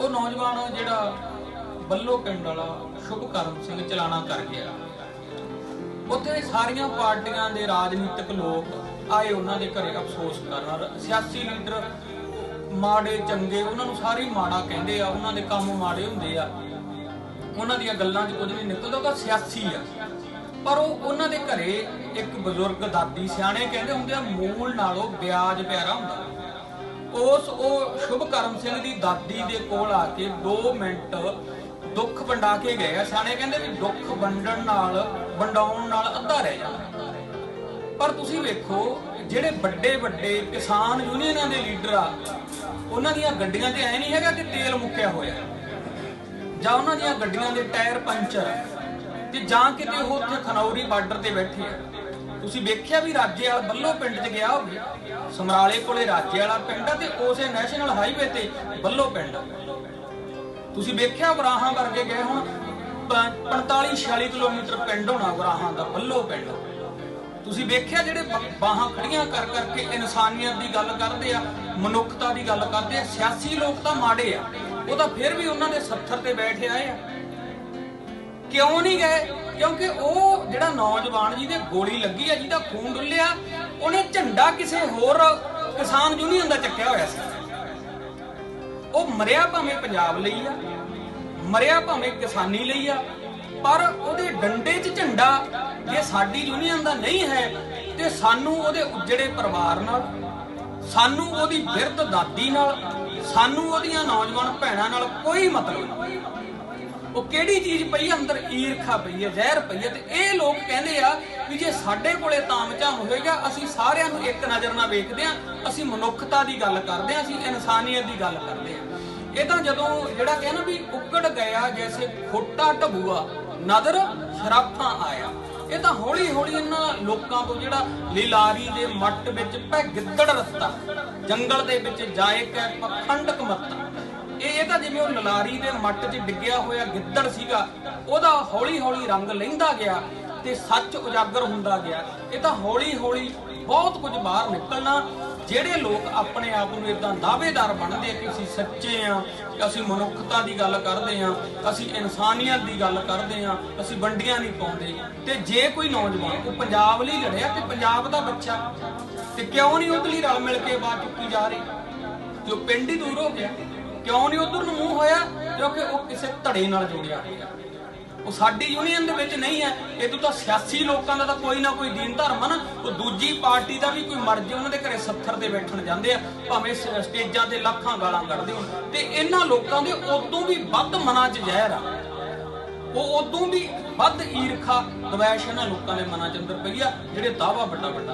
ਉਹ ਨੌਜਵਾਨ ਜਿਹੜਾ ਬੱਲੋ ਪਿੰਡ ਵਾਲਾ ਸ਼ੁਭਕਰਮ ਸਿੰਘ ਚਲਾਣਾ ਕਰ ਗਿਆ। ਉੱਥੇ ਸਾਰੀਆਂ ਪਾਰਟੀਆਂ ਦੇ ਰਾਜਨੀਤਿਕ ਲੋਕ ਆਏ ਉਹਨਾਂ ਦੇ ਘਰੇ ਅਫਸੋਸ ਕਰਨ। ਸਿਆਸੀ ਲੀਡਰ ਮਾੜੇ, ਚੰਗੇ, ਉਹਨਾਂ ਨੂੰ ਸਾਰੇ ਮਾੜਾ ਕਹਿੰਦੇ ਆ, ਉਹਨਾਂ ਦੇ ਕੰਮ ਮਾੜੇ ਹੁੰਦੇ ਆ। ਉਹਨਾਂ ਦੀਆਂ ਗੱਲਾਂ 'ਚ ਕੁਝ ਨਹੀਂ ਨਿਕਲਦਾ, ਉਹ ਤਾਂ ਸਿਆਸੀ ਆ। ਪਰ ਉਹ ਉਹਨਾਂ ਦੇ ਘਰੇ ਇੱਕ ਬਜ਼ੁਰਗ ਦਾਦੀ, ਸਿਆਣੇ ਕਹਿੰਦੇ ਹੁੰਦੇ ਆ, ਮੂਲ ਨਾਲੋਂ ਵਿਆਜ ਪਿਆਰਾ ਹੁੰਦਾ। ਉਸ ਉਹ ਸ਼ੁਭ ਕਰਮ ਸਿੰਘ ਦੀ ਦਾਦੀ ਦੇ ਕੋਲ ਆ ਕੇ 2 ਮਿੰਟ ਦੁੱਖ ਵੰਡਾ ਕੇ ਗਏ ਆ। ਸਿਆਣੇ ਕਹਿੰਦੇ ਵੀ ਦੁੱਖ ਵੰਡਣ ਨਾਲ ਵੰਡਾਉਣ ਨਾਲ ਅੱਧਾ ਰਹਿ ਜਾਂਦਾ। ਪਰ ਤੁਸੀਂ ਵੇਖੋ ਜਿਹੜੇ ਵੱਡੇ ਵੱਡੇ ਕਿਸਾਨ ਯੂਨੀਅਨਾਂ ਦੇ ਲੀਡਰ ਆ ਉਹਨਾਂ ਦੀਆਂ ਗੱਡੀਆਂ ਤੇ ਐ ਨਹੀਂ ਹੈਗਾ ਕਿ ਤੇਲ ਮੁੱਕਿਆ ਹੋਇਆ। ਜਾਂ ਉਹਨਾਂ ਦੀਆਂ ਗੱਡੀਆਂ ਦੇ ਟਾਇਰ ਪੰਚਰ ਆ, ਤੇ ਜਾਂ ਕਿਤੇ ਉਹ ਉੱਥੇ ਖਨੌਰੀ ਬਾਰਡਰ ਤੇ ਬੈਠੇ ਆ। ਤੁਸੀਂ ਵੇਖਿਆ ਵੀ ਰਾਜੇ ਵਾਲਾ ਬੱਲੋ ਪਿੰਡ 'ਚ ਗਿਆ ਹੋਵੇ, ਸਮਰਾਲੇ ਕੋਲੇ ਰਾਜੇ ਵਾਲਾ ਪਿੰਡ ਆ ਤੇ ਉਸੇ ਨੈਸ਼ਨਲ ਹਾਈਵੇ ਤੇ ਬੱਲੋ ਪਿੰਡ ਤੁਸੀਂ ਵੇਖਿਆ ਵਰਾਹਾਂ ਵਰਗੇ ਗਏ ਹੁਣ 45 46 ਕਿਲੋਮੀਟਰ ਪਿੰਡ ਹੋਣਾ ਵਰਾਹਾਂ ਦਾ, ਬੱਲੋ ਪਿੰਡ। ਤੁਸੀਂ ਵੇਖਿਆ ਜਿਹੜੇ ਬਾਹਾਂ ਖੜੀਆਂ ਕਰ ਕਰਕੇ ਇਨਸਾਨੀਅਤ ਦੀ ਗੱਲ ਕਰਦੇ ਆ, ਮਨੁੱਖਤਾ ਦੀ ਗੱਲ ਕਰਦੇ ਆ, ਸਿਆਸੀ ਲੋਕ ਤਾਂ ਮਾੜੇ ਆ, ਉਹ ਤਾਂ ਫਿਰ ਵੀ ਉਹਨਾਂ ਦੇ ਸੱਥਰ ਤੇ ਬੈਠੇ ਆਏ ਆ। ਕਿਉਂ ਨਹੀਂ ਗਏ? ਕਿਉਂਕਿ ਉਹ ਜਿਹੜਾ ਨੌਜਵਾਨ ਜਿਹਦੇ ਗੋਲੀ ਲੱਗੀ ਆ, ਜਿਹਦਾ ਖੂਨ ਡੁੱਲਿਆ, ਉਹਨੇ ਝੰਡਾ ਕਿਸੇ ਹੋਰ ਕਿਸਾਨ ਯੂਨੀਅਨ ਦਾ ਚੱਕਿਆ ਹੋਇਆ ਸੀ। ਉਹ ਮਰਿਆ ਭਾਵੇਂ ਪੰਜਾਬ ਲਈ ਆ, ਮਰਿਆ ਭਾਵੇਂ ਕਿਸਾਨੀ ਲਈ ਆ, ਪਰ ਉਹਦੇ ਡੰਡੇ 'ਚ ਝੰਡਾ ਜੇ ਸਾਡੀ ਯੂਨੀਅਨ ਦਾ ਨਹੀਂ ਹੈ, ਤੇ ਸਾਨੂੰ ਉਹਦੇ ਉੱਜੜੇ ਪਰਿਵਾਰ ਨਾਲ, ਸਾਨੂੰ ਉਹਦੀ ਬਿਰਧ ਦਾਦੀ ਨਾਲ, ਸਾਨੂੰ ਉਹਦੀਆਂ ਨੌਜਵਾਨ ਭੈਣਾਂ ਨਾਲ ਕੋਈ ਮਤਲਬ ਨਹੀਂ। ਉਹ ਕਿਹੜੀ ਚੀਜ਼ ਪਈ ਹੈ ਅੰਦਰ ਈਰਖਾ ਪਈ ਹੈ ਜ਼ਹਿਰ ਪਈ ਹੈ ਤੇ ਇਹ ਲੋਕ ਕਹਿੰਦੇ ਆ ਵੀ ਜੇ ਸਾਡੇ ਕੋਲੇ ਤਾਮਝਾਮ ਹੋਏਗਾ ਅਸੀਂ ਸਾਰਿਆਂ ਨੂੰ ਇੱਕ ਨਜ਼ਰ ਨਾਲ ਵੇਖਦੇ ਆ, ਅਸੀਂ ਮਨੁੱਖਤਾ ਦੀ ਗੱਲ ਕਰਦੇ ਆ, ਅਸੀਂ ਇਨਸਾਨੀਅਤ ਦੀ ਗੱਲ ਕਰਦੇ ਆ। ਇਹ ਤਾਂ ਜਦੋਂ ਜਿਹੜਾ ਕਹਿੰਦਾ ਵੀ ਉੱਕੜ ਗਿਆ, ਜੈਸੇ ਖੋਟਾ ਢਬੂਆ, ਨਦਰ ਸ਼ਰਾਫਾਂ ਆਇਆ। ਇਹ ਤਾਂ ਹੌਲੀ ਹੌਲੀ ਇਹਨਾਂ ਲੋਕਾਂ ਤੋਂ ਜਿਹੜਾ ਲੀਲਾਰੀ ਦੇ ਮੱਟ ਵਿੱਚ ਪੈ ਗਿੱਦੜ ਰਸਤਾ, ਜੰਗਲ ਦੇ ਵਿੱਚ ਜਾਏ ਕੈ ਪਖੰਡਕ ਮੱਤਾ। ਇਹ ਇਹ ਤਾਂ ਜਿਵੇਂ ਉਹ ਲਲਾਰੀ ਦੇ ਮੱਟ 'ਚ ਡਿੱਗਿਆ ਹੋਇਆ ਗਿੱਦੜ ਸੀਗਾ, ਉਹਦਾ ਹੌਲੀ ਹੌਲੀ ਰੰਗ ਲਹਿੰਦਾ ਗਿਆ ਤੇ ਸੱਚ ਉਜਾਗਰ ਹੁੰਦਾ ਗਿਆ। ਇਹ ਤਾਂ ਹੌਲੀ ਹੌਲੀ ਬਹੁਤ ਕੁਝ ਬਾਹਰ ਨਿਕਲਣਾ, ਜਿਹੜੇ ਲੋਕ ਆਪਣੇ ਆਪ ਨੂੰ ਇਦਾਂ ਦਾਅਵੇਦਾਰ ਬਣਦੇ ਕਿ ਅਸੀਂ ਸੱਚੇ ਆ ਅਸੀਂ ਮਨੁੱਖਤਾ ਦੀ ਗੱਲ ਕਰਦੇ ਆ, ਅਸੀਂ ਇਨਸਾਨੀਅਤ ਦੀ ਗੱਲ ਕਰਦੇ ਆ, ਅਸੀਂ ਵੰਡੀਆਂ ਨਹੀਂ ਪਾਉਂਦੇ। ਤੇ ਜੇ ਕੋਈ ਨੌਜਵਾਨ, ਉਹ ਪੰਜਾਬ ਲਈ ਲੜਿਆ ਤੇ ਪੰਜਾਬ ਦਾ ਬੱਚਾ, ਤੇ ਕਿਉਂ ਨਹੀਂ ਉਹਦੇ ਲਈ ਰਲ ਮਿਲ ਕੇ ਬਾਤ ਚੁੱਕੀ ਜਾ ਰਹੀ? ਜੋ ਪਿੰਡ ਹੀ ਦੂਰ ਹੋ ਗਿਆ। ਕਿਉਂ ਨਹੀਂ ਉਧਰ ਨੂੰ ਮੂੰਹ ਹੋਇਆ? ਕਿਉਂਕਿ ਉਹ ਕਿਸੇ ਧੜੇ ਨਾਲ ਜੁੜਿਆ ਹੋਇਆ। ਉਹ ਸਾਡੀ ਯੂਨੀਅਨ ਦੇ ਵਿੱਚ ਨਹੀਂ ਹੈ। ਇਹ ਤੋਂ ਤਾਂ ਸਿਆਸੀ ਲੋਕਾਂ ਦਾ ਤਾਂ ਕੋਈ ਨਾ ਕੋਈ ਦੀਨ ਧਰਮ ਆ ਨਾ। ਉਹ ਦੂਜੀ ਪਾਰਟੀ ਦਾ ਵੀ ਕੋਈ ਮਰਜ਼ੀ ਉਹਨਾਂ ਦੇ ਘਰੇ ਸੱਥਰ ਤੇ ਬੈਠਣ ਜਾਂਦੇ ਆ। ਭਾਵੇਂ ਸ- ਸਟੇਜਾਂ ਤੇ ਲੱਖਾਂ ਗਾਲਾਂ ਕੱਢਦੇ ਹੋਣ। ਤੇ ਇਹਨਾਂ ਲੋਕਾਂ ਦੇ ਉਦੋਂ ਵੀ ਵੱਧ ਮਨਾਂ 'ਚ ਜ਼ਹਿਰ ਆ। ਉਹ ਉਦੋਂ ਵੀ ਵੱਧ ਈਰਖਾ ਦਵੈਸ਼ ਇਹਨਾਂ ਲੋਕਾਂ ਦੇ ਮਨਾਂ 'ਚ ਅੰਦਰ ਪਈ ਆ, ਜਿਹੜੇ ਦਾਵਾ ਵੱਡਾ ਵੱਡਾ